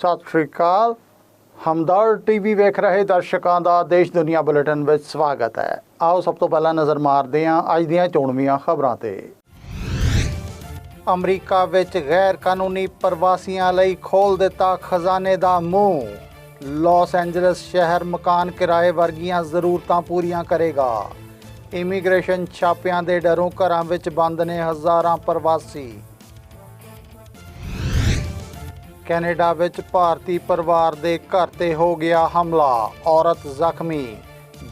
ਸਤਿ ਸ਼੍ਰੀ ਅਕਾਲ। ਹਮਦਰ ਟੀਵੀ ਵੇਖ ਰਹੇ ਦਰਸ਼ਕਾਂ ਦਾ ਦੇਸ਼ ਦੁਨੀਆ ਬੁਲੇਟਿਨ ਵਿੱਚ ਸਵਾਗਤ ਹੈ। ਆਓ ਸਭ ਤੋਂ ਪਹਿਲਾਂ ਨਜ਼ਰ ਮਾਰਦੇ ਹਾਂ ਅੱਜ ਦੀਆਂ ਚੋਣਵੀਆਂ ਖਬਰਾਂ ਤੇ। ਅਮਰੀਕਾ ਵਿੱਚ ਗੈਰ ਕਾਨੂੰਨੀ ਪ੍ਰਵਾਸੀਆਂ ਲਈ ਖੋਲ ਦਿੱਤਾ ਖਜ਼ਾਨੇ ਦਾ ਮੂੰਹ। ਲਾਸ ਐਂਜਲਸ ਸ਼ਹਿਰ ਮਕਾਨ ਕਿਰਾਏ ਵਰਗੀਆਂ ਜ਼ਰੂਰਤਾਂ ਪੂਰੀਆਂ ਕਰੇਗਾ। ਇਮੀਗ੍ਰੇਸ਼ਨ ਛਾਪਿਆਂ ਦੇ ਡਰੋਂ ਘਰਾਂ ਵਿੱਚ ਬੰਦ ਨੇ ਹਜ਼ਾਰਾਂ ਪ੍ਰਵਾਸੀ। ਕੈਨੇਡਾ ਵਿੱਚ ਭਾਰਤੀ ਪਰਿਵਾਰ ਦੇ ਘਰ ਤੇ ਹੋ ਗਿਆ ਹਮਲਾ। ਔਰਤ ਜ਼ਖਮੀ।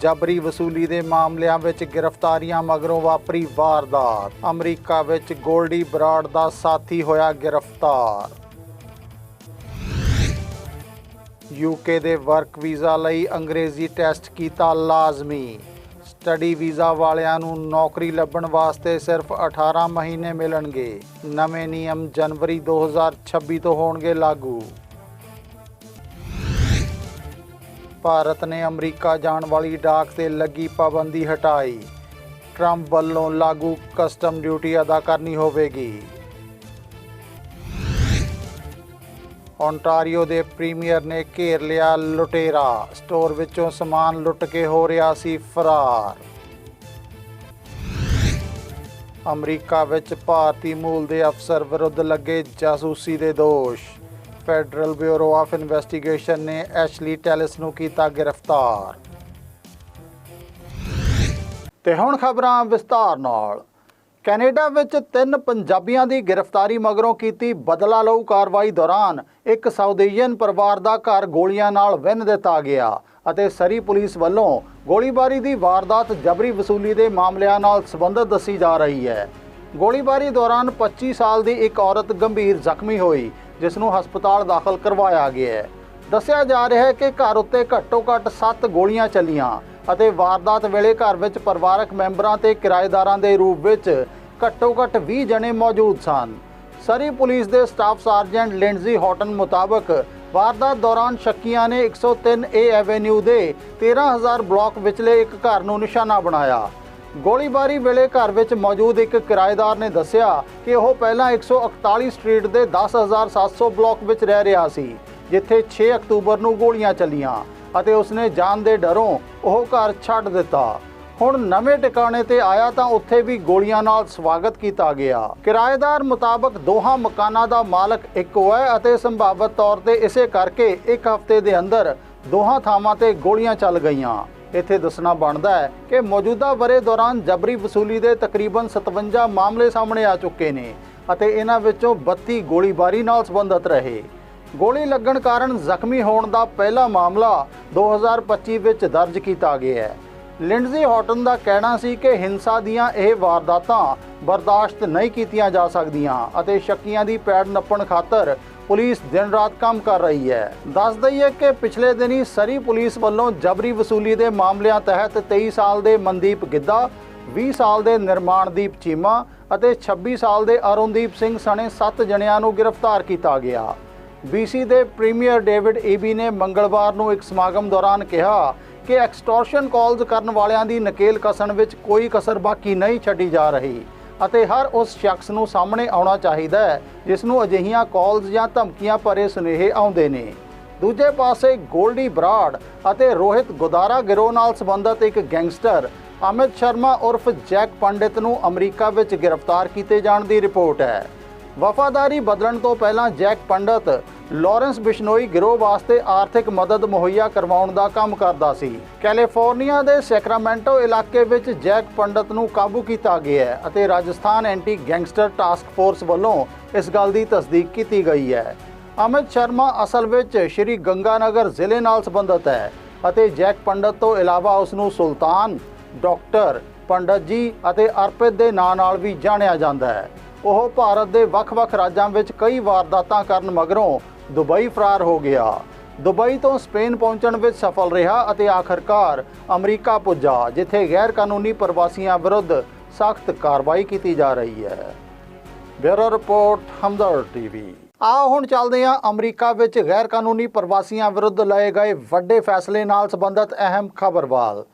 ਜਬਰੀ ਵਸੂਲੀ ਦੇ ਮਾਮਲਿਆਂ ਵਿੱਚ ਗ੍ਰਿਫਤਾਰੀਆਂ ਮਗਰੋਂ ਵਾਪਰੀ ਵਾਰਦਾਤ। ਅਮਰੀਕਾ ਵਿੱਚ ਗੋਲਡੀ ਬਰਾਡ ਦਾ ਸਾਥੀ ਹੋਇਆ ਗ੍ਰਿਫਤਾਰ। ਯੂਕੇ ਦੇ ਵਰਕ ਵੀਜ਼ਾ ਲਈ ਅੰਗਰੇਜ਼ੀ ਟੈਸਟ ਕੀਤਾ ਲਾਜ਼ਮੀ। ਸਟੱਡੀ ਵੀਜ਼ਾ ਵਾਲਿਆਂ ਨੂੰ ਨੌਕਰੀ ਲੱਭਣ ਵਾਸਤੇ ਸਿਰਫ 18 ਮਹੀਨੇ ਮਿਲਣਗੇ। ਨਵੇਂ ਨਿਯਮ ਜਨਵਰੀ 2026 ਤੋਂ ਹੋਣਗੇ ਲਾਗੂ। ਭਾਰਤ ਨੇ ਅਮਰੀਕਾ ਜਾਣ ਵਾਲੀ ਡਾਕ ਤੇ ਲੱਗੀ ਪਾਬੰਦੀ ਹਟਾਈ। ਟਰੰਪ ਵੱਲੋਂ ਲਾਗੂ ਕਸਟਮ ਡਿਊਟੀ ਅਦਾ ਕਰਨੀ ਹੋਵੇਗੀ। ਓਨਟਾਰੀਓ ਦੇ ਪ੍ਰੀਮੀਅਰ ਨੇ ਘੇਰ ਲਿਆ ਲੁਟੇਰਾ। ਸਟੋਰ ਵਿੱਚੋਂ ਸਮਾਨ ਲੁੱਟ ਕੇ ਹੋ ਰਿਹਾ ਸੀ ਫਰਾਰ। ਅਮਰੀਕਾ ਵਿੱਚ ਭਾਰਤੀ ਮੂਲ ਦੇ ਅਫਸਰ ਵਿਰੁੱਧ ਲੱਗੇ ਜਾਸੂਸੀ ਦੇ ਦੋਸ਼। ਫੈਡਰਲ ਬਿਊਰੋ ਆਫ ਇਨਵੈਸਟੀਗੇਸ਼ਨ ਨੇ ਐਸ਼ਲੀ ਟੈਲਿਸ ਨੂੰ ਕੀਤਾ ਗ੍ਰਿਫਤਾਰ। ਤੇ ਹੁਣ ਖਬਰਾਂ ਵਿਸਤਾਰ ਨਾਲ। ਕੈਨੇਡਾ ਵਿੱਚ ਤਿੰਨ ਪੰਜਾਬੀਆਂ ਦੀ ਗ੍ਰਿਫਤਾਰੀ ਮਗਰੋਂ ਕੀਤੀ ਬਦਲਾ ਲਊ ਕਾਰਵਾਈ ਦੌਰਾਨ ਇੱਕ ਸਾਊਦੀਅਨ ਪਰਿਵਾਰ ਦਾ ਘਰ ਗੋਲੀਆਂ ਨਾਲ ਵਿੰਨ ਦਿੱਤਾ ਗਿਆ ਅਤੇ ਸਰੀ ਪੁਲਿਸ ਵੱਲੋਂ ਗੋਲੀਬਾਰੀ ਦੀ ਵਾਰਦਾਤ ਜਬਰੀ ਵਸੂਲੀ ਦੇ ਮਾਮਲਿਆਂ ਨਾਲ ਸੰਬੰਧਿਤ ਦੱਸੀ ਜਾ ਰਹੀ ਹੈ। ਗੋਲੀਬਾਰੀ ਦੌਰਾਨ 25 ਸਾਲ ਦੀ ਇੱਕ ਔਰਤ ਗੰਭੀਰ ਜ਼ਖਮੀ ਹੋਈ, ਜਿਸ ਨੂੰ ਹਸਪਤਾਲ ਦਾਖਲ ਕਰਵਾਇਆ ਗਿਆ ਹੈ। ਦੱਸਿਆ ਜਾ ਰਿਹਾ ਹੈ ਕਿ ਘਰ ਉੱਤੇ ਘੱਟੋ-ਘੱਟ 7 ਗੋਲੀਆਂ ਚੱਲੀਆਂ ਅਤੇ ਵਾਰਦਾਤ ਵੇਲੇ ਘਰ ਵਿੱਚ ਪਰਿਵਾਰਕ ਮੈਂਬਰਾਂ ਤੇ ਕਿਰਾਏਦਾਰਾਂ ਦੇ ਰੂਪ ਵਿੱਚ ਘੱਟੋ-ਘੱਟ 20 ਜਣੇ ਮੌਜੂਦ ਸਨ। ਸਰੀ ਪੁਲਿਸ ਦੇ ਸਟਾਫ ਸਾਰਜੈਂਟ ਲਿੰਡਜ਼ੀ ਹੌਟਨ ਮੁਤਾਬਕ ਵਾਰਦਾਤ ਦੌਰਾਨ ਸ਼ੱਕੀਆਂ ਨੇ 103 ਏ ਐਵੇਨਿਊ ਦੇ 13000 ਬਲਾਕ ਵਿਚਲੇ ਇੱਕ ਘਰ ਨੂੰ ਨਿਸ਼ਾਨਾ ਬਣਾਇਆ। ਗੋਲੀਬਾਰੀ ਵੇਲੇ ਘਰ ਵਿੱਚ ਮੌਜੂਦ ਇੱਕ ਕਿਰਾਏਦਾਰ ਨੇ ਦੱਸਿਆ ਕਿ ਉਹ ਪਹਿਲਾਂ 141 ਸਟਰੀਟ ਦੇ 10700 ਬਲਾਕ ਵਿੱਚ ਰਹਿ ਰਿਹਾ ਸੀ, ਜਿੱਥੇ 6 ਅਕਤੂਬਰ ਨੂੰ ਗੋਲੀਆਂ ਚੱਲੀਆਂ ਅਤੇ ਉਸਨੇ ਜਾਨ ਦੇ ਡਰੋਂ ਉਹ ਘਰ ਛੱਡ ਦਿੱਤਾ। ਹੁਣ ਨਵੇਂ ਟਿਕਾਣੇ ਤੇ ਆਇਆ ਤਾਂ ਉੱਥੇ ਵੀ ਗੋਲੀਆਂ ਨਾਲ ਸਵਾਗਤ ਕੀਤਾ ਗਿਆ। ਕਿਰਾਏਦਾਰ ਮੁਤਾਬਕ ਦੋਹਾਂ ਮਕਾਨਾਂ ਦਾ ਮਾਲਕ ਇੱਕੋ ਹੈ ਅਤੇ ਸੰਭਾਵਤ ਤੌਰ ਤੇ ਇਸੇ ਕਰਕੇ ਇੱਕ ਹਫ਼ਤੇ ਦੇ ਅੰਦਰ ਦੋਹਾਂ ਥਾਵਾਂ ਤੇ ਗੋਲੀਆਂ ਚੱਲ ਗਈਆਂ। ਇੱਥੇ ਦੱਸਣਾ ਬਣਦਾ ਹੈ ਕਿ ਮੌਜੂਦਾ ਬਰੇ ਦੌਰਾਨ ਜਬਰੀ ਵਸੂਲੀ ਦੇ ਤਕਰੀਬਨ 57 ਮਾਮਲੇ ਸਾਹਮਣੇ ਆ ਚੁੱਕੇ ਨੇ ਅਤੇ ਇਹਨਾਂ ਵਿੱਚੋਂ 32 ਗੋਲੀਬਾਰੀ ਨਾਲ ਸੰਬੰਧਿਤ ਰਹੇ। ਗੋਲੀ ਲੱਗਣ ਕਾਰਨ ਜ਼ਖਮੀ ਹੋਣ ਦਾ ਪਹਿਲਾ ਮਾਮਲਾ 2025 ਵਿੱਚ ਦਰਜ ਕੀਤਾ ਗਿਆ ਹੈ। ਲਿੰਡਜ਼ੀ ਹੌਟਨ ਦਾ ਕਹਿਣਾ ਸੀ ਕਿ ਹਿੰਸਾ ਦੀਆਂ ਇਹ ਵਾਰਦਾਤਾਂ ਬਰਦਾਸ਼ਤ ਨਹੀਂ ਕੀਤੀਆਂ ਜਾ ਸਕਦੀਆਂ ਅਤੇ ਸ਼ੱਕੀਆਂ ਦੀ ਪੈੜ ਨੱਪਣ ਖਾਤਰ ਪੁਲਿਸ ਦਿਨ ਰਾਤ ਕੰਮ ਕਰ ਰਹੀ ਹੈ। ਦੱਸ ਦਈਏ ਕਿ ਪਿਛਲੇ ਦਿਨੀ ਸਰੀ ਪੁਲਿਸ ਵੱਲੋਂ ਜਬਰੀ ਵਸੂਲੀ ਦੇ ਮਾਮਲਿਆਂ ਤਹਿਤ 23 ਸਾਲ ਦੇ ਮਨਦੀਪ ਗਿੱਦਾ 20 ਸਾਲ ਦੇ ਨਿਰਮਾਣਦੀਪ ਚੀਮਾ ਅਤੇ 26 ਸਾਲ ਦੇ ਅਰੁਣਦੀਪ ਸਿੰਘ ਸਣੇ 7 ਜਣਿਆਂ ਨੂੰ ਗ੍ਰਿਫਤਾਰ ਕੀਤਾ ਗਿਆ। BC ਦੇ ਪ੍ਰੀਮੀਅਰ ਡੇਵਿਡ ਈਬੀ ਨੇ ਮੰਗਲਵਾਰ ਨੂੰ ਇੱਕ ਸਮਾਗਮ ਦੌਰਾਨ ਕਿਹਾ ਕਿ ਐਕਸਟੋਰਸ਼ਨ ਕਾਲਸ ਕਰਨ ਵਾਲਿਆਂ ਦੀ ਨਕੇਲ ਕਸਣ ਵਿੱਚ ਕੋਈ ਕਸਰ ਬਾਕੀ ਨਹੀਂ ਛੱਡੀ ਜਾ ਰਹੀ ਅਤੇ ਹਰ ਉਸ ਸ਼ਖਸ ਨੂੰ ਸਾਹਮਣੇ ਆਉਣਾ ਚਾਹੀਦਾ ਹੈ, ਜਿਸ ਨੂੰ ਅਜਿਹੀਆਂ ਕਾਲਸ ਜਾਂ ਧਮਕੀਆਂ ਭਰੇ ਸੁਨੇਹੇ ਆਉਂਦੇ ਨੇ। ਦੂਜੇ ਪਾਸੇ, ਗੋਲਡੀ ਬਰਾਡ ਅਤੇ ਰੋਹਿਤ ਗੋਦਾਰਾ ਗਿਰੋਹ ਨਾਲ ਸੰਬੰਧਿਤ ਇੱਕ ਗੈਂਗਸਟਰ, ਅਮਿਤ ਸ਼ਰਮਾ ਉਰਫ ਜੈਕ ਪੰਡਿਤ ਨੂੰ ਅਮਰੀਕਾ ਵਿੱਚ ਗ੍ਰਿਫਤਾਰ ਕੀਤੇ ਜਾਣ ਦੀ ਰਿਪੋਰਟ ਹੈ। ਵਫਾਦਾਰੀ ਬਦਲਣ ਤੋਂ ਪਹਿਲਾਂ ਜੈਕ ਪੰਡਤ ਲਾਰੈਂਸ ਬਿਸ਼ਨੋਈ ਗਿਰੋਹ ਵਾਸਤੇ ਆਰਥਿਕ ਮਦਦ ਮੁਹੱਈਆ ਕਰਵਾਉਣ ਦਾ ਕੰਮ ਕਰਦਾ ਸੀ। ਕੈਲੀਫੋਰਨੀਆ ਦੇ ਸੈਕਰਾਮੈਂਟੋ ਇਲਾਕੇ ਵਿੱਚ ਜੈਕ ਪੰਡਤ ਨੂੰ ਕਾਬੂ ਕੀਤਾ ਗਿਆ ਹੈ ਅਤੇ Rajasthan anti gangster task force ਵੱਲੋਂ ਇਸ ਗੱਲ ਦੀ ਤਸਦੀਕ ਕੀਤੀ ਗਈ ਹੈ। ਅਮਿਤ ਸ਼ਰਮਾ ਅਸਲ ਵਿੱਚ ਸ਼੍ਰੀ ਗੰਗਾਨਗਰ ਜ਼ਿਲ੍ਹੇ ਨਾਲ ਸੰਬੰਧਿਤ ਹੈ ਅਤੇ ਜੈਕ ਪੰਡਤ ਤੋਂ ਇਲਾਵਾ ਉਸ ਨੂੰ ਸੁਲਤਾਨ, ਡਾਕਟਰ, ਪੰਡਤ ਜੀ ਅਤੇ ਅਰਪਿਤ ਦੇ ਨਾਂ ਨਾਲ ਵੀ ਜਾਣਿਆ ਜਾਂਦਾ ਹੈ। ਉਹ ਭਾਰਤ ਦੇ ਵੱਖ-ਵੱਖ ਰਾਜਾਂ ਵਿੱਚ ਕਈ ਵਾਰਦਾਤਾਂ ਕਰਨ ਮਗਰੋਂ ਦੁਬਈ ਫਰਾਰ ਹੋ ਗਿਆ। ਦੁਬਈ ਤੋਂ ਸਪੇਨ ਪਹੁੰਚਣ ਵਿੱਚ ਸਫਲ ਰਿਹਾ ਅਤੇ ਆਖਰਕਾਰ ਅਮਰੀਕਾ ਪੁੱਜਾ, ਜਿੱਥੇ ਗੈਰ ਕਾਨੂੰਨੀ ਪ੍ਰਵਾਸੀਆਂ ਵਿਰੁੱਧ ਸਖਤ ਕਾਰਵਾਈ ਕੀਤੀ ਜਾ ਰਹੀ ਹੈ। Bureau report Hamdard TV. ਆਓ ਹੁਣ ਚੱਲਦੇ ਹਾਂ ਅਮਰੀਕਾ ਵਿੱਚ ਗੈਰ ਕਾਨੂੰਨੀ ਪ੍ਰਵਾਸੀਆਂ ਵਿਰੁੱਧ ਲਏ ਗਏ ਵੱਡੇ ਫੈਸਲੇ ਨਾਲ ਸੰਬੰਧਿਤ ਅਹਿਮ ਖਬਰ ਵੱਲ।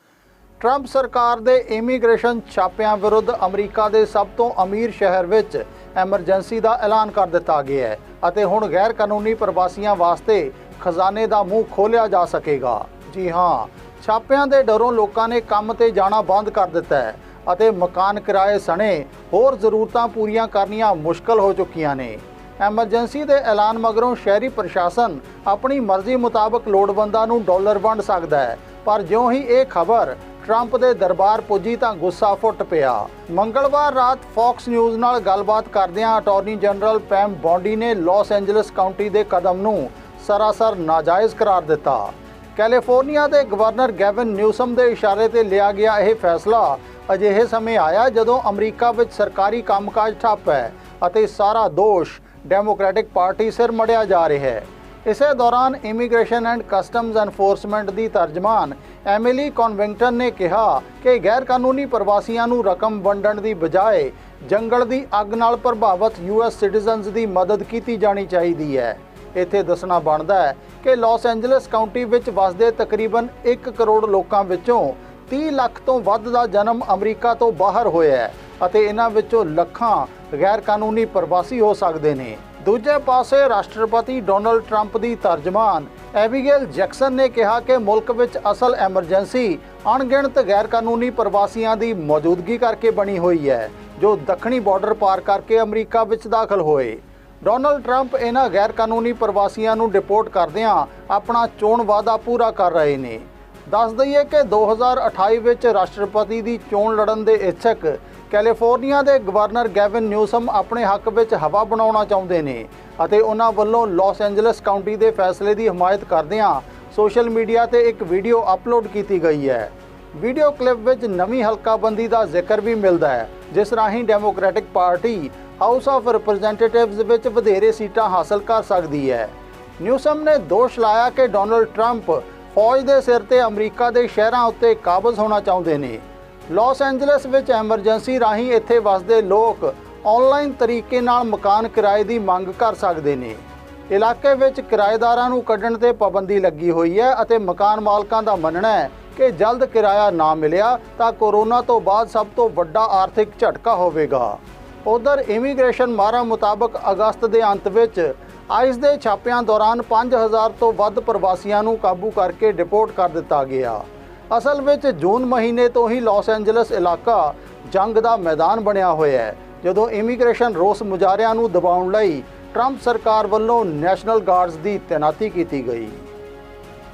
ਟਰੰਪ ਸਰਕਾਰ ਦੇ ਇਮੀਗ੍ਰੇਸ਼ਨ ਛਾਪਿਆਂ ਵਿਰੁੱਧ ਅਮਰੀਕਾ ਦੇ ਸਭ ਤੋਂ ਅਮੀਰ ਸ਼ਹਿਰ ਵਿੱਚ ਐਮਰਜੈਂਸੀ ਦਾ ਐਲਾਨ ਕਰ ਦਿੱਤਾ ਗਿਆ ਹੈ ਅਤੇ ਹੁਣ ਗੈਰ ਕਾਨੂੰਨੀ ਪ੍ਰਵਾਸੀਆਂ ਵਾਸਤੇ ਖਜ਼ਾਨੇ ਦਾ ਮੂੰਹ ਖੋਲ੍ਹਿਆ ਜਾ ਸਕੇਗਾ। ਜੀ ਹਾਂ, ਛਾਪਿਆਂ ਦੇ ਡਰੋਂ ਲੋਕਾਂ ਨੇ ਕੰਮ ਤੇ ਜਾਣਾ ਬੰਦ ਕਰ ਦਿੱਤਾ ਹੈ ਅਤੇ ਮਕਾਨ ਕਿਰਾਏ ਸਣੇ ਹੋਰ ਜ਼ਰੂਰਤਾਂ ਪੂਰੀਆਂ ਕਰਨੀਆਂ ਮੁਸ਼ਕਲ ਹੋ ਚੁੱਕੀਆਂ ਨੇ। ਐਮਰਜੈਂਸੀ ਦੇ ਐਲਾਨ ਮਗਰੋਂ ਸ਼ਹਿਰੀ ਪ੍ਰਸ਼ਾਸਨ ਆਪਣੀ ਮਰਜ਼ੀ ਮੁਤਾਬਕ ਲੋੜਵੰਦਾਂ ਨੂੰ ਡਾਲਰ ਵੰਡ ਸਕਦਾ ਹੈ, ਪਰ ਜਿਉਂ ਹੀ ਇਹ ਖਬਰ ਟਰੰਪ ਦੇ ਦਰਬਾਰ ਪੁੱਜੀ ਤਾਂ ਗੁੱਸਾ ਫੁੱਟ ਪਿਆ। ਮੰਗਲਵਾਰ ਰਾਤ ਫੌਕਸ ਨਿਊਜ਼ ਨਾਲ ਗੱਲਬਾਤ ਕਰਦਿਆਂ ਅਟਾਰਨੀ ਜਨਰਲ ਪੈਮ ਬੌਂਡੀ ਨੇ ਲਾਸ ਐਂਜਲਸ ਕਾਉਂਟੀ ਦੇ ਕਦਮ ਨੂੰ ਸਰਾਸਰ ਨਾਜਾਇਜ਼ ਕਰਾਰ ਦਿੱਤਾ। ਕੈਲੀਫੋਰਨੀਆ ਦੇ ਗਵਰਨਰ ਗੈਵਨ ਨਿਊਸਮ ਦੇ ਇਸ਼ਾਰੇ ਤੇ ਲਿਆ ਗਿਆ ਇਹ ਫੈਸਲਾ ਅਜਿਹੇ ਸਮੇਂ ਆਇਆ ਜਦੋਂ ਅਮਰੀਕਾ ਵਿੱਚ ਸਰਕਾਰੀ ਕੰਮਕਾਜ ਠੱਪ ਹੈ ਅਤੇ ਸਾਰਾ ਦੋਸ਼ ਡੈਮੋਕ੍ਰੈਟਿਕ ਪਾਰਟੀ ਸਿਰ ਮੜਿਆ ਜਾ ਰਿਹਾ ਹੈ। ਇਸੇ ਦੌਰਾਨ ਇਮੀਗ੍ਰੇਸ਼ਨ ਐਂਡ ਕਸਟਮਜ਼ ਐਨਫੋਰਸਮੈਂਟ ਦੀ ਤਰਜਮਾਨ ਐਮਿਲੀ ਕਨਵਿੰਗਟਨ ਨੇ ਕਿਹਾ ਕਿ ਗੈਰ ਕਾਨੂੰਨੀ ਪ੍ਰਵਾਸੀਆਂ ਨੂੰ ਰਕਮ ਵੰਡਣ ਦੀ ਬਜਾਏ ਜੰਗਲ ਦੀ ਅੱਗ ਨਾਲ ਪ੍ਰਭਾਵਿਤ ਯੂਐਸ ਸਿਟੀਜ਼ਨਜ਼ ਦੀ ਮਦਦ ਕੀਤੀ ਜਾਣੀ ਚਾਹੀਦੀ ਹੈ। ਇੱਥੇ ਦੱਸਣਾ ਬਣਦਾ ਹੈ ਕਿ ਲਾਸ ਐਂਜਲਸ ਕਾਉਂਟੀ ਵਿੱਚ ਵਸਦੇ ਤਕਰੀਬਨ 1 ਕਰੋੜ ਲੋਕਾਂ ਵਿੱਚੋਂ 30 ਲੱਖ ਤੋਂ ਵੱਧ ਦਾ ਜਨਮ ਅਮਰੀਕਾ ਤੋਂ ਬਾਹਰ ਹੋਇਆ ਹੈ ਅਤੇ ਇਹਨਾਂ ਵਿੱਚੋਂ ਲੱਖਾਂ ਗੈਰ ਕਾਨੂੰਨੀ ਪ੍ਰਵਾਸੀ ਹੋ ਸਕਦੇ ਨੇ। ਦੂਜੇ ਪਾਸੇ ਰਾਸ਼ਟਰਪਤੀ ਡੋਨਲਡ ਟਰੰਪ ਦੀ ਤਰਜਮਾਨ। ਐਬੀਗੇਲ ਜੈਕਸਨ ਨੇ ਕਿਹਾ ਕਿ ਮੁਲਕ ਵਿੱਚ ਅਸਲ ਐਮਰਜੈਂਸੀ ਅਣਗਿਣਤ ਗੈਰ ਕਾਨੂੰਨੀ ਪ੍ਰਵਾਸੀਆਂ ਦੀ ਮੌਜੂਦਗੀ ਕਰਕੇ ਬਣੀ ਹੋਈ ਹੈ, ਜੋ ਦੱਖਣੀ ਬਾਰਡਰ ਪਾਰ ਕਰਕੇ ਅਮਰੀਕਾ ਵਿੱਚ ਦਾਖਲ ਹੋਏ। ਡੋਨਲਡ ਟਰੰਪ ਇਹਨਾਂ ਗੈਰ ਕਾਨੂੰਨੀ ਪ੍ਰਵਾਸੀਆਂ ਨੂੰ ਡਿਪੋਰਟ ਕਰਦਿਆਂ ਆਪਣਾ ਚੋਣ ਵਾਅਦਾ ਪੂਰਾ ਕਰ ਰਹੇ ਨੇ। ਦੱਸ ਦਈਏ ਕਿ 2028 ਵਿੱਚ ਰਾਸ਼ਟਰਪਤੀ ਦੀ ਚੋਣ ਲੜਨ ਦੇ ਇੱਛਕ ਕੈਲੀਫੋਰਨੀਆ ਦੇ ਗਵਰਨਰ ਗੈਵਿਨ ਨਿਊਸਮ ਆਪਣੇ ਹੱਕ ਵਿੱਚ ਹਵਾ ਬਣਾਉਣਾ ਚਾਹੁੰਦੇ ਨੇ ਅਤੇ ਉਹਨਾਂ ਵੱਲੋਂ ਲਾਸ ਐਂਜਲਸ ਕਾਉਂਟੀ ਦੇ ਫੈਸਲੇ ਦੀ ਹਮਾਇਤ ਕਰਦਿਆਂ ਸੋਸ਼ਲ ਮੀਡੀਆ ਤੇ ਇੱਕ ਵੀਡੀਓ ਅਪਲੋਡ ਕੀਤੀ ਗਈ ਹੈ। ਵੀਡੀਓ ਕਲਿੱਪ ਵਿੱਚ ਨਵੀਂ ਹਲਕਾਬੰਦੀ ਦਾ ਜ਼ਿਕਰ ਵੀ ਮਿਲਦਾ ਹੈ, ਜਿਸ ਰਾਹੀਂ Democratic Party House of Representatives ਵਿੱਚ ਵਧੇਰੇ ਸੀਟਾਂ ਹਾਸਲ ਕਰ ਸਕਦੀ ਹੈ। ਨਿਊਸਮ ਨੇ ਦੋਸ਼ ਲਾਇਆ ਕਿ ਡੋਨਲਡ ਟਰੰਪ ਫੌਜ ਦੇ ਸਿਰ ਤੇ ਅਮਰੀਕਾ ਦੇ ਸ਼ਹਿਰਾਂ ਉੱਤੇ ਕਾਬਜ਼ ਹੋਣਾ ਚਾਹੁੰਦੇ ਨੇ। ਲਾਸ ਐਂਜਲਸ ਵਿੱਚ ਐਮਰਜੈਂਸੀ ਰਾਹੀਂ ਇੱਥੇ ਵਸਦੇ ਲੋਕ ਆਨਲਾਈਨ ਤਰੀਕੇ ਨਾਲ ਮਕਾਨ ਕਿਰਾਏ ਦੀ ਮੰਗ ਕਰ ਸਕਦੇ ਨੇ। ਇਲਾਕੇ ਵਿੱਚ ਕਿਰਾਏਦਾਰਾਂ ਨੂੰ ਕੱਢਣ ਤੇ ਪਾਬੰਦੀ ਲੱਗੀ ਹੋਈ ਹੈ ਅਤੇ ਮਕਾਨ ਮਾਲਕਾਂ ਦਾ ਮੰਨਣਾ ਹੈ ਕਿ ਜਲਦ ਕਿਰਾਇਆ ਨਾ ਮਿਲਿਆ ਤਾਂ ਕੋਰੋਨਾ ਤੋਂ ਬਾਅਦ ਸਭ ਤੋਂ ਵੱਡਾ ਆਰਥਿਕ ਝਟਕਾ ਹੋਵੇਗਾ। ਉਧਰ ਇਮੀਗ੍ਰੇਸ਼ਨ ਮਾਰਾ ਮੁਤਾਬਕ ਅਗਸਤ ਦੇ ਅੰਤ ਵਿੱਚ ਆਈਸ ਦੇ ਛਾਪਿਆਂ ਦੌਰਾਨ 5000 ਤੋਂ ਵੱਧ ਪ੍ਰਵਾਸੀਆਂ ਨੂੰ ਕਾਬੂ ਕਰਕੇ ਡਿਪੋਰਟ ਕਰ ਦਿੱਤਾ ਗਿਆ। ਅਸਲ ਵਿੱਚ ਜੂਨ ਮਹੀਨੇ ਤੋਂ ਹੀ ਲਾਸ ਐਂਜਲਸ ਇਲਾਕਾ ਜੰਗ ਦਾ ਮੈਦਾਨ ਬਣਿਆ ਹੋਇਆ ਹੈ, ਜਦੋਂ ਇਮੀਗ੍ਰੇਸ਼ਨ ਰੋਸ ਮੁਜ਼ਾਹਰਿਆਂ ਨੂੰ ਦਬਾਉਣ ਲਈ ਟਰੰਪ ਸਰਕਾਰ ਵੱਲੋਂ ਨੈਸ਼ਨਲ ਗਾਰਡਸ ਦੀ ਤੈਨਾਤੀ ਕੀਤੀ ਗਈ।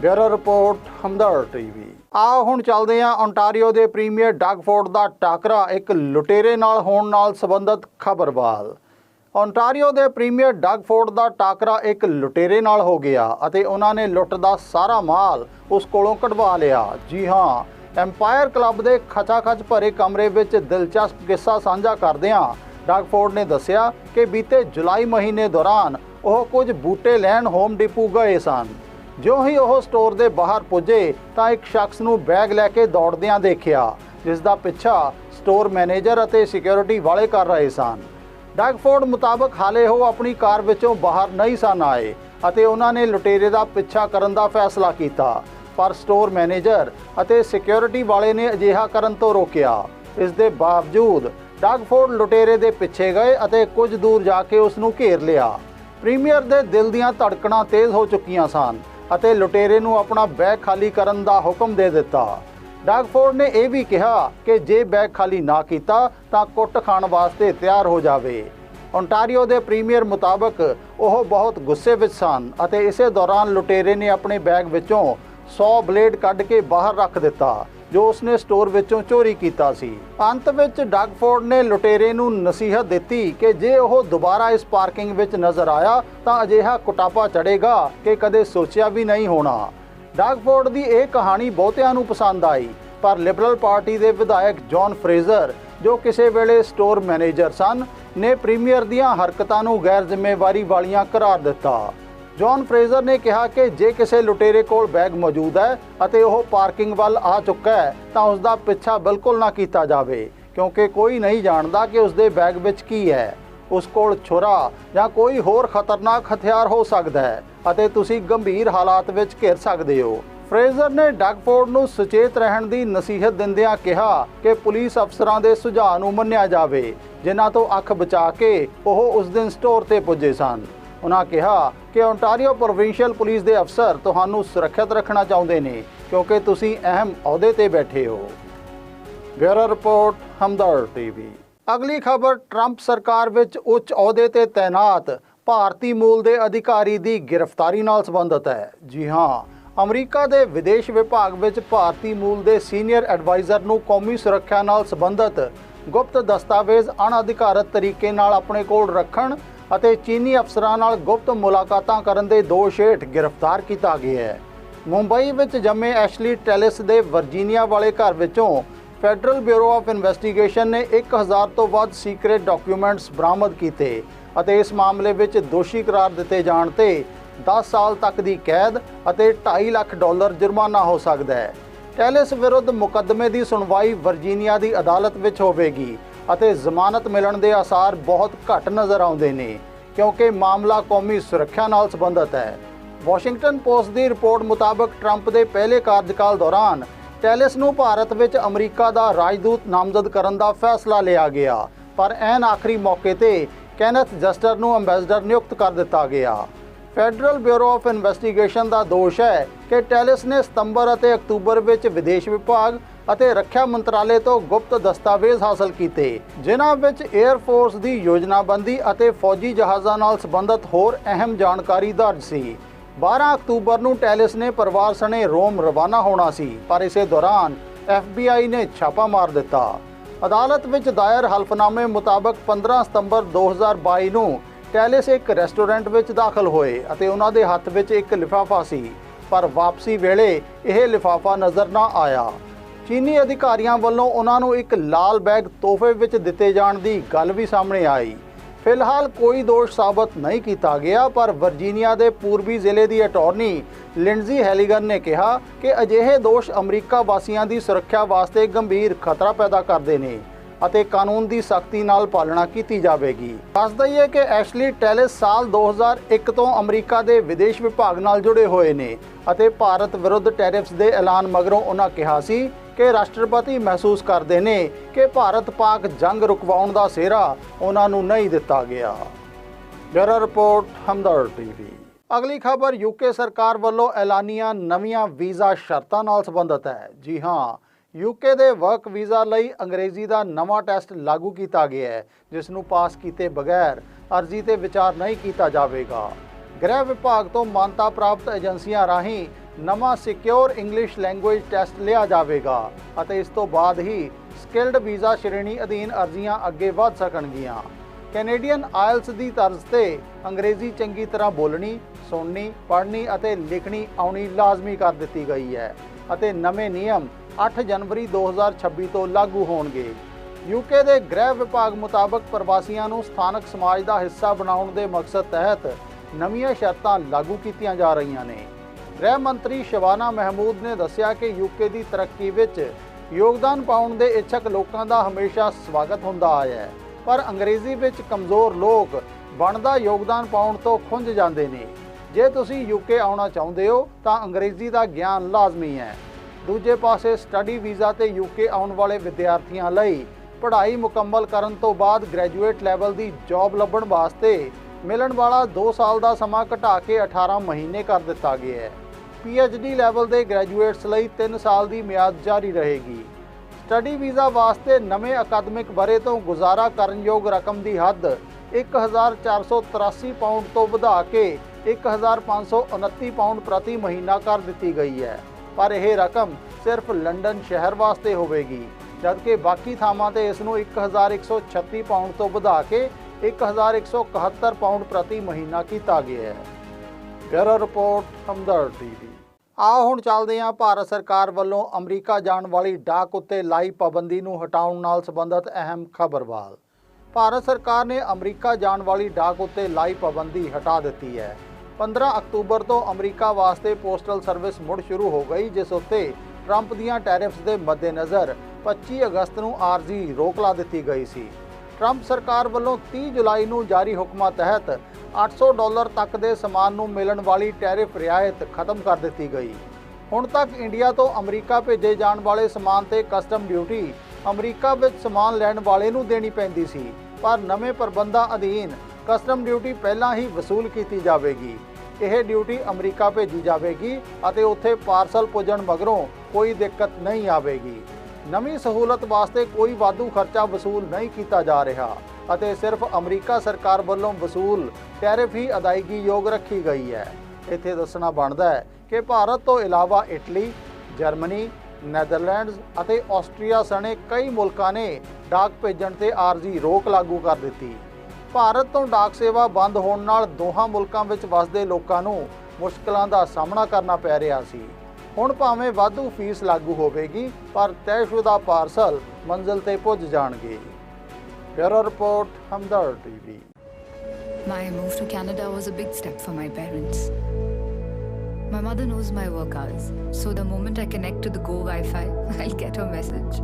Bureau report Hamdard TV. ਆਓ ਹੁਣ ਚੱਲਦੇ ਹਾਂ ਓਨਟਾਰੀਓ ਦੇ ਪ੍ਰੀਮੀਅਰ ਡਗਫੋਰਡ ਦਾ ਟਾਕਰਾ ਇੱਕ ਲੁਟੇਰੇ ਨਾਲ ਹੋਣ ਨਾਲ ਸੰਬੰਧਿਤ ਖਬਰ ਵੱਲ ਓਨਟਾਰੀਓ ਦੇ ਪ੍ਰੀਮੀਅਰ ਡਗਫੋਰਡ ਦਾ ਟਾਕਰਾ ਇੱਕ ਲੁਟੇਰੇ ਨਾਲ ਹੋ ਗਿਆ ਅਤੇ ਉਹਨਾਂ ਨੇ ਲੁੱਟ ਦਾ ਸਾਰਾ ਮਾਲ ਉਸ ਕੋਲੋਂ ਕਢਵਾ ਲਿਆ। ਜੀ ਹਾਂ, ਐਮਪਾਇਰ ਕਲੱਬ ਦੇ ਖਚਾਖਚ ਭਰੇ ਕਮਰੇ ਵਿੱਚ ਦਿਲਚਸਪ ਕਿੱਸਾ ਸਾਂਝਾ ਕਰਦਿਆਂ ਡਗਫੋਰਡ ਨੇ ਦੱਸਿਆ ਕਿ ਬੀਤੇ ਜੁਲਾਈ ਮਹੀਨੇ ਦੌਰਾਨ ਉਹ ਕੁਝ ਬੂਟੇ ਲੈਣ ਹੋਮ ਡਿਪੂ ਗਏ ਸਨ। ਜਿਉਂ ਹੀ ਉਹ ਸਟੋਰ ਦੇ ਬਾਹਰ ਪੁੱਜੇ ਤਾਂ ਇੱਕ ਸ਼ਖਸ ਨੂੰ ਬੈਗ ਲੈ ਕੇ ਦੌੜਦਿਆਂ ਦੇਖਿਆ, ਜਿਸ ਦਾ ਪਿੱਛਾ ਸਟੋਰ ਮੈਨੇਜਰ ਅਤੇ ਸਿਕਿਉਰਿਟੀ ਵਾਲੇ ਕਰ ਰਹੇ ਸਨ। ਡਗਫੋਰਡ ਮੁਤਾਬਕ ਹਾਲੇ ਉਹ ਆਪਣੀ ਕਾਰ ਵਿੱਚੋਂ ਬਾਹਰ ਨਹੀਂ ਸਨ ਆਏ ਅਤੇ ਉਹਨਾਂ ਨੇ ਲੁਟੇਰੇ ਦਾ ਪਿੱਛਾ ਕਰਨ ਦਾ ਫੈਸਲਾ ਕੀਤਾ। ਪਰ ਸਟੋਰ ਮੈਨੇਜਰ ਅਤੇ ਸਿਕਿਉਰਿਟੀ ਵਾਲੇ ਨੇ ਅਜਿਹਾ ਕਰਨ ਤੋਂ ਰੋਕਿਆ। ਇਸ ਦੇ ਬਾਵਜੂਦ ਡਗਫੋਰਡ ਲੁਟੇਰੇ ਦੇ ਪਿੱਛੇ ਗਏ ਅਤੇ ਕੁਝ ਦੂਰ ਜਾ ਕੇ ਉਸ ਨੂੰ ਘੇਰ ਲਿਆ। ਪ੍ਰੀਮੀਅਰ ਦੇ ਦਿਲ ਦੀਆਂ ਧੜਕਣਾਂ ਤੇਜ਼ ਹੋ ਚੁੱਕੀਆਂ ਸਨ ਅਤੇ ਲੁਟੇਰੇ ਨੂੰ ਆਪਣਾ ਬੈਗ ਖਾਲੀ ਕਰਨ ਦਾ ਹੁਕਮ ਦੇ ਦਿੱਤਾ। ਡਗਫੋਰਡ ਨੇ ਇਹ ਵੀ ਕਿਹਾ ਕਿ ਜੇ ਬੈਗ ਖਾਲੀ ਨਾ ਕੀਤਾ ਤਾਂ ਕੁੱਟ ਖਾਣ ਵਾਸਤੇ ਤਿਆਰ ਹੋ ਜਾਵੇ। ਓਨਟਾਰੀਓ ਦੇ ਪ੍ਰੀਮੀਅਰ ਮੁਤਾਬਕ ਉਹ ਬਹੁਤ ਗੁੱਸੇ ਵਿੱਚ ਸਨ ਅਤੇ ਇਸੇ ਦੌਰਾਨ ਲੁਟੇਰੇ ਨੇ ਆਪਣੇ ਬੈਗ ਵਿੱਚੋਂ 100 ਬਲੇਡ ਕੱਢ ਕੇ ਬਾਹਰ ਰੱਖ ਦਿੱਤਾ, ਜੋ ਉਸਨੇ ਸਟੋਰ ਵਿੱਚੋਂ ਚੋਰੀ ਕੀਤਾ ਸੀ। ਅੰਤ ਵਿੱਚ ਡਾਗਫੋਰਡ ਨੇ ਲੁਟੇਰੇ ਨੂੰ ਨਸੀਹਤ ਦਿੱਤੀ ਕਿ ਜੇ ਉਹ ਦੁਬਾਰਾ ਇਸ ਪਾਰਕਿੰਗ ਵਿੱਚ ਨਜ਼ਰ ਆਇਆ ਤਾਂ ਅਜਿਹਾ ਕੁਟਾਪਾ ਚੜੇਗਾ ਕਿ ਕਦੇ ਸੋਚਿਆ ਵੀ ਨਹੀਂ ਹੋਣਾ। ਡਗਫੋਰਡ ਦੀ ਇਹ ਕਹਾਣੀ ਬਹੁਤਿਆਂ ਨੂੰ ਪਸੰਦ ਆਈ, ਪਰ ਲਿਬਰਲ ਪਾਰਟੀ ਦੇ ਵਿਧਾਇਕ ਜੌਨ ਫਰੇਜ਼ਰ, ਜੋ ਕਿਸੇ ਵੇਲੇ ਸਟੋਰ ਮੈਨੇਜਰ ਸਨ, ਨੇ ਪ੍ਰੀਮੀਅਰ ਦੀਆਂ ਹਰਕਤਾਂ ਨੂੰ ਗੈਰ ਜ਼ਿੰਮੇਵਾਰੀ ਵਾਲੀਆਂ ਕਰਾਰ ਦਿੱਤਾ। ਜੌਨ ਫਰੇਜ਼ਰ ਨੇ ਕਿਹਾ ਕਿ ਜੇ ਕਿਸੇ ਲੁਟੇਰੇ ਕੋਲ ਬੈਗ ਮੌਜੂਦ ਹੈ ਅਤੇ ਉਹ ਪਾਰਕਿੰਗ ਵੱਲ ਆ ਚੁੱਕਾ ਹੈ, ਤਾਂ ਉਸ ਦਾ ਪਿੱਛਾ ਬਿਲਕੁਲ ਨਾ ਕੀਤਾ ਜਾਵੇ, ਕਿਉਂਕਿ ਕੋਈ ਨਹੀਂ ਜਾਣਦਾ ਕਿ ਉਸ ਦੇ ਬੈਗ ਵਿੱਚ ਕੀ ਹੈ। ਉਸ ਕੋਲ ਛੁਰਾ ਜਾਂ ਕੋਈ ਹੋਰ ਖਤਰਨਾਕ ਹਥਿਆਰ ਹੋ ਸਕਦਾ ਹੈ। ਅਤੇ ਤੁਸੀਂ ਗੰਭੀਰ ਹਾਲਾਤ ਵਿੱਚ ਘਿਰ ਸਕਦੇ ਹੋ। ਫਰੇਜ਼ਰ ਨੇ ਡਗਫੋਰਡ ਨੂੰ ਸੁਚੇਤ ਰਹਿਣ ਦੀ ਨਸੀਹਤ ਦਿੰਦਿਆਂ ਕਿਹਾ ਕਿ ਪੁਲਿਸ ਅਫਸਰਾਂ ਦੇ ਸੁਝਾਅ ਨੂੰ ਮੰਨਿਆ ਜਾਵੇ, ਜਿਨ੍ਹਾਂ ਤੋਂ ਅੱਖ ਬਚਾ ਕੇ ਉਹ ਉਸ ਦਿਨ ਸਟੋਰ ਤੇ ਪੁੱਜੇ ਸਨ। ਉਹਨਾਂ ਕਿਹਾ ਕਿ ਓਨਟਾਰੀਓ ਪ੍ਰੋਵਿੰਸ਼ੀਅਲ ਪੁਲਿਸ ਦੇ ਅਫਸਰ ਤੁਹਾਨੂੰ ਸੁਰੱਖਿਅਤ ਰੱਖਣਾ ਚਾਹੁੰਦੇ ਨੇ, ਕਿਉਂਕਿ ਤੁਸੀਂ ਅਹਿਮ ਅਹੁਦੇ ਤੇ ਬੈਠੇ ਹੋ। Bureau report Hamdard TV. ਅਗਲੀ ਖਬਰ, ਟਰੰਪ ਸਰਕਾਰ ਵਿੱਚ ਉੱਚ ਅਹੁਦੇ ਤੇ ਤਾਇਨਾਤ ਭਾਰਤੀ ਮੂਲ ਦੇ ਅਧਿਕਾਰੀ ਦੀ ਗ੍ਰਿਫਤਾਰੀ ਨਾਲ ਸੰਬੰਧਿਤ ਹੈ। ਜੀ ਹਾਂ, ਅਮਰੀਕਾ ਦੇ ਵਿਦੇਸ਼ ਵਿਭਾਗ ਵਿੱਚ ਭਾਰਤੀ ਮੂਲ ਦੇ ਸੀਨੀਅਰ ਐਡਵਾਈਜ਼ਰ ਨੂੰ ਕੌਮੀ ਸੁਰੱਖਿਆ ਨਾਲ ਸੰਬੰਧਿਤ ਗੁਪਤ ਦਸਤਾਵੇਜ਼ ਅਣਅਧਿਕਾਰਤ ਤਰੀਕੇ ਨਾਲ ਆਪਣੇ ਕੋਲ ਰੱਖਣ ਅਤੇ ਚੀਨੀ ਅਫਸਰਾਂ ਨਾਲ ਗੁਪਤ ਮੁਲਾਕਾਤਾਂ ਕਰਨ ਦੇ ਦੋਸ਼ ਹੇਠ ਗ੍ਰਿਫਤਾਰ ਕੀਤਾ ਗਿਆ ਹੈ। ਮੁੰਬਈ ਵਿੱਚ ਜੰਮੇ ਐਸ਼ਲੀ ਟੈਲਿਸ ਦੇ ਵਰਜੀਨੀਆ ਵਾਲੇ ਘਰ ਵਿੱਚੋਂ ਫੈਡਰਲ ਬਿਊਰੋ ਆਫ ਇਨਵੈਸਟੀਗੇਸ਼ਨ ਨੇ 1000 ਤੋਂ ਵੱਧ ਸੀਕ੍ਰੇਟ ਡਾਕੂਮੈਂਟਸ ਬਰਾਮਦ ਕੀਤੇ। ਅਤੇ ਇਸ ਮਾਮਲੇ ਵਿੱਚ ਦੋਸ਼ੀ ਕਰਾਰ ਦਿੱਤੇ ਜਾਣ ਤੇ 10 ਸਾਲ ਤੱਕ ਦੀ ਕੈਦ ਅਤੇ 2.5 ਲੱਖ ਡਾਲਰ ਜੁਰਮਾਨਾ ਹੋ ਸਕਦਾ ਹੈ। ਟੈਲਿਸ ਵਿਰੁੱਧ ਮੁਕੱਦਮੇ ਦੀ ਸੁਣਵਾਈ ਵਰਜੀਨੀਆ ਦੀ ਅਦਾਲਤ ਵਿੱਚ ਹੋਵੇਗੀ ਅਤੇ ਜ਼ਮਾਨਤ ਮਿਲਣ ਦੇ ਆਸਾਰ ਬਹੁਤ ਘੱਟ ਨਜ਼ਰ ਆਉਂਦੇ ਨੇ, ਕਿਉਂਕਿ ਮਾਮਲਾ ਕੌਮੀ ਸੁਰੱਖਿਆ ਨਾਲ ਸੰਬੰਧਿਤ ਹੈ। ਵਾਸ਼ਿੰਗਟਨ ਪੋਸਟ ਦੀ ਰਿਪੋਰਟ ਮੁਤਾਬਕ ਟਰੰਪ ਦੇ ਪਹਿਲੇ ਕਾਰਜਕਾਲ ਦੌਰਾਨ ਟੈਲਿਸ ਨੂੰ ਭਾਰਤ ਵਿੱਚ ਅਮਰੀਕਾ ਦਾ ਰਾਜਦੂਤ ਨਾਮਜ਼ਦ ਕਰਨ ਦਾ ਫੈਸਲਾ ਲਿਆ ਗਿਆ, ਪਰ ਐਨ ਆਖਰੀ ਮੌਕੇ ਤੇ ਕੈਨਥ ਜਸਟਰ ਨੂੰ ਅੰਬੈਸਡਰ ਨਿਯੁਕਤ ਕਰ ਦਿੱਤਾ ਗਿਆ। ਫੈਡਰਲ ਬਿਊਰੋ ਆਫ ਇਨਵੈਸਟੀਗੇਸ਼ਨ ਦਾ ਦੋਸ਼ ਹੈ ਕਿ ਟੈਲਿਸ ਨੇ ਸਤੰਬਰ ਅਤੇ ਅਕਤੂਬਰ ਵਿੱਚ ਵਿਦੇਸ਼ ਵਿਭਾਗ ਅਤੇ ਰੱਖਿਆ ਮੰਤਰਾਲੇ ਤੋਂ ਗੁਪਤ ਦਸਤਾਵੇਜ਼ ਹਾਸਲ ਕੀਤੇ, ਜਿਨ੍ਹਾਂ ਵਿੱਚ 에ਅਰ ਫੋਰਸ ਦੀ ਯੋਜਨਾਬੰਦੀ ਅਤੇ ਫੌਜੀ ਜਹਾਜ਼ਾਂ ਨਾਲ ਸੰਬੰਧਿਤ ਹੋਰ ਅਹਿਮ ਜਾਣਕਾਰੀ ਦਰਜ ਸੀ। 12 ਅਕਤੂਬਰ ਨੂੰ ਟੈਲਿਸ ਨੇ ਪਰਿਵਾਰ ਸਣੇ ਰੋਮ ਰਵਾਨਾ ਹੋਣਾ ਸੀ, ਪਰ ਇਸੇ ਦੌਰਾਨ FBI ਨੇ ਛਾਪਾ ਮਾਰ ਦਿੱਤਾ। ਅਦਾਲਤ ਵਿੱਚ ਦਾਇਰ ਹਲਫਨਾਮੇ ਮੁਤਾਬਕ 15 ਸਤੰਬਰ 2022 ਨੂੰ ਟੈਲਿਸ ਇੱਕ ਰੈਸਟੋਰੈਂਟ ਵਿੱਚ ਦਾਖਲ ਹੋਏ ਅਤੇ ਉਹਨਾਂ ਦੇ ਹੱਥ ਵਿੱਚ ਇੱਕ ਲਿਫਾਫਾ ਸੀ, ਪਰ ਵਾਪਸੀ ਵੇਲੇ ਇਹ ਲਿਫਾਫਾ ਨਜ਼ਰ ਨਾ ਆਇਆ। ਚੀਨੀ ਅਧਿਕਾਰੀਆਂ ਵੱਲੋਂ ਉਹਨਾਂ ਨੂੰ ਇੱਕ ਲਾਲ ਬੈਗ ਤੋਹਫੇ ਵਿੱਚ ਦਿੱਤੇ ਜਾਣ ਦੀ ਗੱਲ ਵੀ ਸਾਹਮਣੇ ਆਈ। ਫਿਲਹਾਲ ਕੋਈ ਦੋਸ਼ ਸਾਬਤ ਨਹੀਂ ਕੀਤਾ ਗਿਆ, ਪਰ ਵਰਜੀਨੀਆ ਦੇ ਪੂਰਬੀ ਜ਼ਿਲ੍ਹੇ ਦੀ ਅਟਾਰਨੀ ਲਿੰਡਜ਼ੀ ਹੈਲੀਗਨ ਨੇ ਕਿਹਾ ਕਿ ਅਜਿਹੇ ਦੋਸ਼ ਅਮਰੀਕਾ ਵਾਸੀਆਂ ਦੀ ਸੁਰੱਖਿਆ ਵਾਸਤੇ ਗੰਭੀਰ ਖਤਰਾ ਪੈਦਾ ਕਰਦੇ ਨੇ ਅਤੇ ਕਾਨੂੰਨ ਦੀ ਸਖਤੀ ਨਾਲ ਪਾਲਣਾ ਕੀਤੀ ਜਾਵੇਗੀ। ਦੱਸ ਦਈਏ ਕਿ ਐਸ਼ਲੀ ਟੈਲਿਸ ਸਾਲ 2001 ਤੋਂ ਅਮਰੀਕਾ ਦੇ ਵਿਦੇਸ਼ ਵਿਭਾਗ ਨਾਲ ਜੁੜੇ ਹੋਏ ਨੇ ਅਤੇ ਭਾਰਤ ਵਿਰੁੱਧ ਟੈਰਿਫਸ ਦੇ ਐਲਾਨ ਮਗਰੋਂ ਉਹਨਾਂ ਕਿਹਾ ਸੀ ਕਿ ਰਾਸ਼ਟਰਪਤੀ ਮਹਿਸੂਸ ਕਰਦੇ ਨੇ ਕਿ ਭਾਰਤ ਪਾਕ ਜੰਗ ਰੁਕਵਾਉਣ ਦਾ ਸਿਹਰਾ ਉਹਨਾਂ ਨੂੰ ਨਹੀਂ ਦਿੱਤਾ ਗਿਆ। Bureau report Hamdard TV. ਅਗਲੀ ਖਬਰ, ਯੂਕੇ ਸਰਕਾਰ ਵੱਲੋਂ ਐਲਾਨੀਆਂ ਨਵੀਆਂ ਵੀਜ਼ਾ ਸ਼ਰਤਾਂ ਨਾਲ ਸੰਬੰਧਿਤ ਹੈ। ਜੀ ਹਾਂ, ਯੂਕੇ ਦੇ ਵਰਕ ਵੀਜ਼ਾ ਲਈ ਅੰਗਰੇਜ਼ੀ ਦਾ ਨਵਾਂ ਟੈਸਟ ਲਾਗੂ ਕੀਤਾ ਗਿਆ ਹੈ, ਜਿਸ ਨੂੰ ਪਾਸ ਕੀਤੇ ਬਗੈਰ ਅਰਜ਼ੀ ਤੇ ਵਿਚਾਰ ਨਹੀਂ ਕੀਤਾ ਜਾਵੇਗਾ। ਗ੍ਰਹਿ ਵਿਭਾਗ ਤੋਂ ਮਾਨਤਾ ਪ੍ਰਾਪਤ ਏਜੰਸੀਆਂ ਰਾਹੀਂ ਨਵਾਂ ਸਿਕਿਉਰ ਇੰਗਲਿਸ਼ ਲੈਂਗੁਏਜ ਟੈਸਟ ਲਿਆ ਜਾਵੇਗਾ ਅਤੇ ਇਸ ਤੋਂ ਬਾਅਦ ਹੀ ਸਕਿਲਡ ਵੀਜ਼ਾ ਸ਼੍ਰੇਣੀ ਅਧੀਨ ਅਰਜ਼ੀਆਂ ਅੱਗੇ ਵਧ ਸਕਣਗੀਆਂ। ਕੈਨੇਡੀਅਨ ਆਇਲਸ ਦੀ ਤਰਜ਼ ਤੇ ਅੰਗਰੇਜ਼ੀ ਚੰਗੀ ਤਰ੍ਹਾਂ ਬੋਲਣੀ, ਸੁਣਨੀ, ਪੜ੍ਹਨੀ ਅਤੇ ਲਿਖਣੀ ਆਉਣੀ ਲਾਜ਼ਮੀ ਕਰ ਦਿੱਤੀ ਗਈ ਹੈ ਅਤੇ ਨਵੇਂ ਨਿਯਮ 8 ਜਨਵਰੀ 2026 ਤੋਂ ਲਾਗੂ ਹੋਣਗੇ। ਯੂਕੇ ਦੇ ਗ੍ਰਹਿ ਵਿਭਾਗ ਮੁਤਾਬਕ ਪ੍ਰਵਾਸੀਆਂ ਨੂੰ ਸਥਾਨਕ ਸਮਾਜ ਦਾ ਹਿੱਸਾ ਬਣਾਉਣ ਦੇ ਮਕਸਦ ਤਹਿਤ ਨਵੀਆਂ ਸ਼ਰਤਾਂ ਲਾਗੂ ਕੀਤੀਆਂ ਜਾ ਰਹੀਆਂ ਨੇ। ਗ੍ਰਹਿ ਮੰਤਰੀ ਸ਼ਬਾਨਾ ਮਹਿਮੂਦ ਨੇ ਦੱਸਿਆ ਕਿ ਯੂਕੇ ਦੀ ਤਰੱਕੀ ਵਿੱਚ ਯੋਗਦਾਨ ਪਾਉਣ ਦੇ ਇੱਛਕ ਲੋਕਾਂ ਦਾ ਹਮੇਸ਼ਾ ਸਵਾਗਤ ਹੁੰਦਾ ਆਇਆ ਹੈ। ਪਰ ਅੰਗਰੇਜ਼ੀ ਵਿੱਚ ਕਮਜ਼ੋਰ ਲੋਕ ਬਣਦਾ ਯੋਗਦਾਨ ਪਾਉਣ ਤੋਂ ਖੁੰਝ ਜਾਂਦੇ ਨੇ। ਜੇ ਤੁਸੀਂ ਯੂਕੇ ਆਉਣਾ ਚਾਹੁੰਦੇ ਹੋ, ਤਾਂ ਅੰਗਰੇਜ਼ੀ ਦਾ ਗਿਆਨ ਲਾਜ਼ਮੀ ਹੈ। ਦੂਜੇ ਪਾਸੇ ਸਟੱਡੀ ਵੀਜ਼ਾ ਤੇ ਯੂਕੇ ਆਉਣ ਵਾਲੇ ਵਿਦਿਆਰਥੀਆਂ ਲਈ ਪੜ੍ਹਾਈ ਮੁਕੰਮਲ ਕਰਨ ਤੋਂ ਬਾਅਦ ਗ੍ਰੈਜੂਏਟ ਲੈਵਲ ਦੀ ਜੌਬ ਲੱਭਣ ਵਾਸਤੇ ਮਿਲਣ ਵਾਲਾ 2 ਸਾਲ ਦਾ ਸਮਾਂ ਘਟਾ ਕੇ 18 ਮਹੀਨੇ ਕਰ ਦਿੱਤਾ ਗਿਆ ਹੈ। ਡੀ ਲੈਵਲ ਦੇ ਗ੍ਰੈਜੂਏਟਸ ਲਈ 3 ਸਾਲ ਦੀ ਮਿਆਦ ਜਾਰੀ ਰਹੇਗੀ। ਸਟੱਡੀ ਵੀਜ਼ਾ ਵਾਸਤੇ ਨਵੇਂ ਅਕਾਦਮਿਕ ਬਰੇ ਤੋਂ ਗੁਜ਼ਾਰਾ ਕਰਨਯੋਗ ਰਕਮ ਦੀ ਹੱਦ 1483 ਪਾਉਂਡ ਤੋਂ ਵਧਾ ਕੇ 1529 ਪਾਉਂਡ ਪ੍ਰਤੀ ਮਹੀਨਾ ਕਰ ਦਿੱਤੀ ਗਈ ਹੈ। ਪਰ ਇਹ ਰਕਮ ਸਿਰਫ ਲੰਡਨ ਸ਼ਹਿਰ ਵਾਸਤੇ ਹੋਵੇਗੀ, ਜਦਕਿ ਬਾਕੀ ਥਾਵਾਂ ਤੇ ਇਸ ਨੂੰ 1136 ਪਾਉਂਡ ਤੋਂ ਵਧਾ ਕੇ 1171 ਪਾਉਂਡ ਪ੍ਰਤੀ ਮਹੀਨਾ ਕੀਤਾ ਗਿਆ ਹੈ। Bureau report Hamdard TV. ਆਓ ਹੁਣ ਚੱਲਦੇ ਹਾਂ ਭਾਰਤ ਸਰਕਾਰ ਵੱਲੋਂ ਅਮਰੀਕਾ ਜਾਣ ਵਾਲੀ ਡਾਕ ਉੱਤੇ ਲਾਈ ਪਾਬੰਦੀ ਨੂੰ ਹਟਾਉਣ ਨਾਲ ਸੰਬੰਧਿਤ ਅਹਿਮ ਖਬਰ ਵੱਲ। ਭਾਰਤ ਸਰਕਾਰ ਨੇ ਅਮਰੀਕਾ ਜਾਣ ਵਾਲੀ ਡਾਕ ਉੱਤੇ ਲਾਈ ਪਾਬੰਦੀ ਹਟਾ ਦਿੱਤੀ ਹੈ। 15 ਅਕਤੂਬਰ ਤੋਂ ਅਮਰੀਕਾ ਵਾਸਤੇ ਪੋਸਟਲ ਸਰਵਿਸ ਮੁੜ ਸ਼ੁਰੂ ਹੋ ਗਈ, ਜਿਸ ਉੱਤੇ ਟਰੰਪ ਦੀਆਂ ਟੈਰਿਫਸ ਦੇ ਮੱਦੇਨਜ਼ਰ 25 ਅਗਸਤ ਨੂੰ ਆਰਜ਼ੀ ਰੋਕ ਲਾ ਦਿੱਤੀ ਗਈ ਸੀ। ਟਰੰਪ ਸਰਕਾਰ ਵੱਲੋਂ 30 ਜੁਲਾਈ ਨੂੰ ਜਾਰੀ ਹੁਕਮਾਂ ਤਹਿਤ 800 ਡਾਲਰ ਤੱਕ ਦੇ ਸਮਾਨ ਨੂੰ ਮਿਲਣ ਵਾਲੀ ਟੈਰਿਫ ਰਿਆਇਤ ਖਤਮ ਕਰ ਦਿੱਤੀ ਗਈ। ਹੁਣ ਤੱਕ ਇੰਡੀਆ ਤੋਂ ਅਮਰੀਕਾ ਭੇਜੇ ਜਾਣ ਵਾਲੇ ਸਮਾਨ ਤੇ ਕਸਟਮ ਡਿਊਟੀ ਅਮਰੀਕਾ ਵਿੱਚ ਸਮਾਨ ਲੈਣ ਵਾਲੇ ਨੂੰ ਦੇਣੀ ਪੈਂਦੀ ਸੀ, ਪਰ ਨਵੇਂ ਪ੍ਰਬੰਧਾਂ ਅਧੀਨ ਕਸਟਮ ਡਿਊਟੀ ਪਹਿਲਾਂ ਹੀ ਵਸੂਲ ਕੀਤੀ ਜਾਵੇਗੀ। ਇਹ ਡਿਊਟੀ ਅਮਰੀਕਾ ਭੇਜੀ ਜਾਵੇਗੀ ਅਤੇ ਉੱਥੇ ਪਾਰਸਲ ਪੁੱਜਣ ਮਗਰੋਂ ਕੋਈ ਦਿੱਕਤ ਨਹੀਂ ਆਵੇਗੀ। ਨਵੀਂ ਸਹੂਲਤ ਵਾਸਤੇ ਕੋਈ ਵਾਧੂ ਖਰਚਾ ਵਸੂਲ ਨਹੀਂ ਕੀਤਾ ਜਾ ਰਿਹਾ ਅਤੇ ਸਿਰਫ ਅਮਰੀਕਾ ਸਰਕਾਰ ਵੱਲੋਂ ਵਸੂਲ ਟੈਰਿਫ ਹੀ ਅਦਾਇਗੀ ਯੋਗ ਰੱਖੀ ਗਈ ਹੈ। ਇੱਥੇ ਦੱਸਣਾ ਬਣਦਾ ਹੈ ਕਿ ਭਾਰਤ ਤੋਂ ਇਲਾਵਾ ਇਟਲੀ, ਜਰਮਨੀ ਨੈਦਰਲੈਂਡਜ਼ ਅਤੇ ਆਸਟਰੀਆ ਸਣੇ ਕਈ ਮੁਲਕਾਂ ਨੇ ਡਾਕ ਭੇਜਣ ਤੇ ਆਰਜ਼ੀ ਰੋਕ ਲਾਗੂ ਕਰ ਦਿੱਤੀ। ਭਾਰਤ ਤੋਂ ਡਾਕ ਸੇਵਾ ਬੰਦ ਹੋਣ ਨਾਲ ਦੋਹਾਂ ਮੁਲਕਾਂ ਵਿੱਚ ਵਸਦੇ ਲੋਕਾਂ ਨੂੰ ਮੁਸ਼ਕਲਾਂ ਦਾ ਸਾਹਮਣਾ ਕਰਨਾ ਪੈ ਰਿਹਾ ਸੀ। ਹੁਣ ਭਾਵੇਂ ਵਾਧੂ ਫੀਸ ਲਾਗੂ ਹੋਵੇਗੀ ਪਰ ਤੈਅਸ਼ੁਦਾ ਪਾਰਸਲ ਮੰਜ਼ਿਲ ਤੇ ਪੁੱਜ ਜਾਣਗੇ bureau report Hamdard TV My move to Canada was a big step for my parents. My mother knows my work hours, so the moment I connect to the Go Wi Fi, I'll get a message.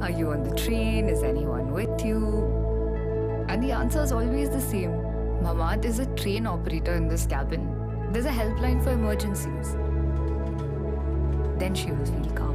Are you on the train? Is anyone with you? And the answer is always the same Mamad is a train operator in this cabin. There's a helpline for emergencies. Then she will feel calm.